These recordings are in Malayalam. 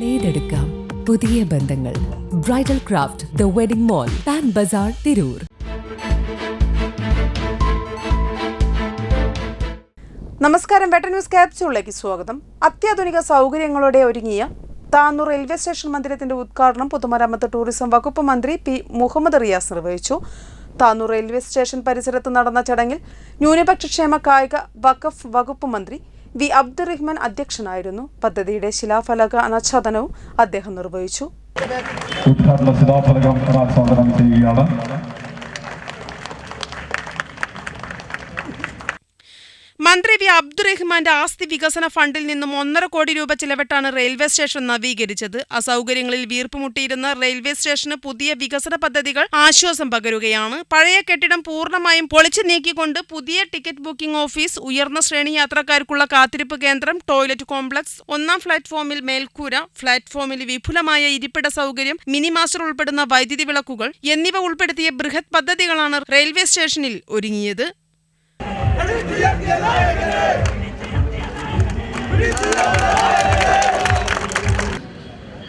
നേടെടുക്കാം പുതിയ ബന്ധങ്ങൾ. Bridal craft the wedding mall pan Bazar Tirur നമസ്കാരം. വെട്ട ന്യൂസ് ക്യാപ്സ്യൂളിലേക്ക് സ്വാഗതം. അത്യാധുനിക സൗകര്യങ്ങളോടെ ഒരുങ്ങിയ താന്നൂർ റെയിൽവേ സ്റ്റേഷൻ മന്ദിരത്തിന്റെ ഉദ്ഘാടനം പൊതുമരാമത്ത് ടൂറിസം വകുപ്പ് മന്ത്രി പി. മുഹമ്മദ് റിയാസ് നിർവഹിച്ചു. താന്നൂർ റെയിൽവേ സ്റ്റേഷൻ പരിസരത്ത് നടന്ന ചടങ്ങിൽ ന്യൂനപക്ഷക്ഷേമ കായിക വഖഫ് വകുപ്പ് മന്ത്രി വി അബ്ദുറഹ്മാൻ അധ്യക്ഷനായിരുന്നു. പദ്ധതിയുടെ ശിലാഫലക അനാച്ഛാദനവും അദ്ദേഹം നിർവഹിച്ചു. ഉദ്ഘാടന ശിലാഫലകം ചെയ്യുകയാണ്. മന്ത്രി വി അബ്ദുറഹ്മാന്റെ ആസ്തി വികസന ഫണ്ടിൽ നിന്നും ഒന്നര കോടി രൂപ ചിലവിട്ടാണ് റെയിൽവേ സ്റ്റേഷൻ നവീകരിച്ചത്. അസൗകര്യങ്ങളിൽ വീർപ്പുമുട്ടിയിരുന്ന റെയിൽവേ സ്റ്റേഷന് പുതിയ വികസന പദ്ധതികൾ ആശ്വാസം പകരുകയാണ്. പഴയ കെട്ടിടം പൂർണമായും പൊളിച്ചു നീക്കിക്കൊണ്ട് പുതിയ ടിക്കറ്റ് ബുക്കിംഗ് ഓഫീസ് ഉയർന്ന ശ്രേണി യാത്രക്കാർക്കുള്ള കാത്തിരിപ്പ് കേന്ദ്രം ടോയ്ലറ്റ് കോംപ്ലക്സ് ഒന്നാം പ്ലാറ്റ്ഫോമിൽ മേൽക്കൂര പ്ലാറ്റ്ഫോമിൽ വിപുലമായ ഇരിപ്പിട സൗകര്യം മിനി മാസ്റ്റർ ഉൾപ്പെടുന്ന വൈദ്യുതി വിളക്കുകൾ എന്നിവ ഉൾപ്പെടുത്തിയ ബൃഹത് പദ്ധതികളാണ് റെയിൽവേ സ്റ്റേഷനിൽ ഒരുങ്ങിയത്.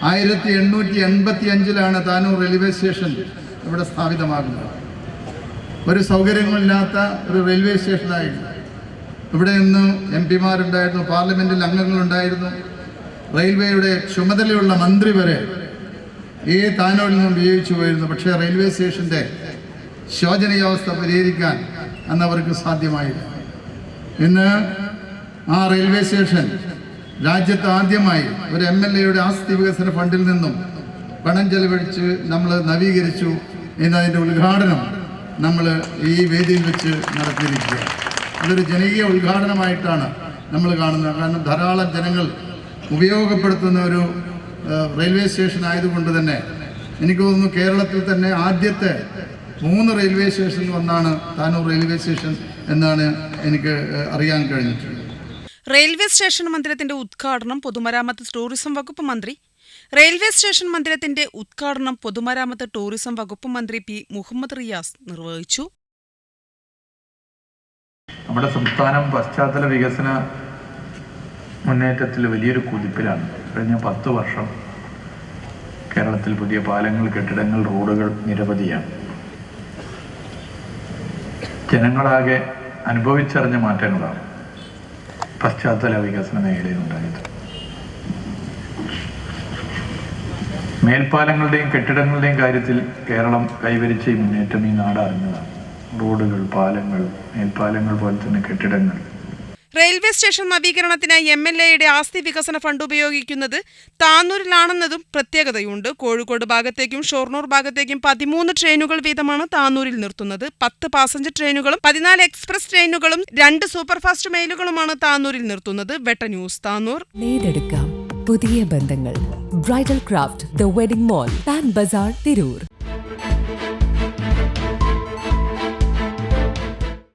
ആയിരത്തി എണ്ണൂറ്റി എൺപത്തി അഞ്ചിലാണ് താനൂർ റെയിൽവേ സ്റ്റേഷൻ ഇവിടെ സ്ഥാപിതമാകുന്നത്. ഒരു സൗകര്യങ്ങളില്ലാത്ത ഒരു റെയിൽവേ സ്റ്റേഷനായിരുന്നു. ഇവിടെ നിന്ന് എം പിമാരുണ്ടായിരുന്നു പാർലമെന്റിൽ അംഗങ്ങളുണ്ടായിരുന്നു. റെയിൽവേയുടെ ചുമതലയുള്ള മന്ത്രി വരെ ഈ താനൂരിൽ നിന്നും വിജയിച്ചു പോയിരുന്നു. പക്ഷേ റെയിൽവേ സ്റ്റേഷന്റെ ശോചനീയാവസ്ഥ പരിഹരിക്കാൻ അന്ന് അവർക്ക് സാധ്യമായില്ല. ഇന്ന് ആ റെയിൽവേ സ്റ്റേഷൻ രാജ്യത്ത് ആദ്യമായി ഒരു എം എൽ എയുടെ ആസ്തി വികസന ഫണ്ടിൽ നിന്നും പണം ചെലവഴിച്ച് നമ്മൾ നവീകരിച്ചു എന്നതിന്റെ ഉദ്ഘാടനം നമ്മൾ ഈ വേദിയിൽ വെച്ച് നടത്തിയിരിക്കുക. അതൊരു ജനകീയ ഉദ്ഘാടനമായിട്ടാണ് നമ്മൾ കാണുന്നത്. കാരണം ധാരാളം ജനങ്ങൾ ഉപയോഗപ്പെടുത്തുന്ന ഒരു റെയിൽവേ സ്റ്റേഷൻ ആയതുകൊണ്ട് തന്നെ എനിക്ക് തോന്നുന്നു കേരളത്തിൽ തന്നെ ആദ്യത്തെ മൂന്ന് റെയിൽവേ സ്റ്റേഷനിൽ ഒന്നാണ് താനൂർ റെയിൽവേ സ്റ്റേഷൻ എന്നാണ് എനിക്ക് അറിയാൻ കഴിഞ്ഞിട്ടുള്ളത്. റെയിൽവേ സ്റ്റേഷൻ മന്ദിരത്തിന്റെ ഉദ്ഘാടനം പൊതുമരാമത്ത് ടൂറിസം വകുപ്പ് മന്ത്രി. റെയിൽവേ സ്റ്റേഷൻ മന്ദിരത്തിന്റെ ഉദ്ഘാടനം പൊതുമരാമത്ത് ടൂറിസം വകുപ്പ് മന്ത്രി പി മുഹമ്മദ് റിയാസ് നിർവഹിച്ചു. നമ്മുടെ സംസ്ഥാനം പശ്ചാത്തല വികസന മുന്നേറ്റത്തിൽ വലിയൊരു കുതിപ്പിലാണ്. കഴിഞ്ഞ പത്ത് വർഷം കേരളത്തിൽ പുതിയ പാലങ്ങൾ കെട്ടിടങ്ങൾ റോഡുകൾ നിരവധിയാണ്. ജനങ്ങളാകെ അനുഭവിച്ചറിഞ്ഞ മാറ്റങ്ങളാണ്. പശ്ചാത്തല വികസന മേഖലയിലുണ്ടായത് മേൽപ്പാലങ്ങളുടെയും കെട്ടിടങ്ങളുടെയും കാര്യത്തിൽ കേരളം കൈവരിച്ച ഈ മുന്നേറ്റം ഈ നാട് അറിഞ്ഞതാണ്. റോഡുകൾ പാലങ്ങൾ മേൽപ്പാലങ്ങൾ പോലെ തന്നെ കെട്ടിടങ്ങൾ. റെയിൽവേ സ്റ്റേഷൻ നവീകരണത്തിനായി എം എൽ എയുടെ ആസ്തി വികസന ഫണ്ട് ഉപയോഗിക്കുന്നത് താനൂരിലാണെന്നതും പ്രത്യേകതയുണ്ട്. കോഴിക്കോട് ഭാഗത്തേക്കും ഷൊർണൂർ ഭാഗത്തേക്കും പതിമൂന്ന് ട്രെയിനുകൾ വീതമാണ് താന്നൂരിൽ നിർത്തുന്നത്. പത്ത് പാസഞ്ചർ ട്രെയിനുകളും പതിനാല് എക്സ്പ്രസ് ട്രെയിനുകളും രണ്ട് സൂപ്പർഫാസ്റ്റ് മെയിലുകളുമാണ് താന്നൂരിൽ നിർത്തുന്നത്. വെട്ട ന്യൂസ് നേടെടുക്കാം പുതിയ ബന്ധങ്ങൾ. Bridal craft the wedding mall pan Bazar Tirur.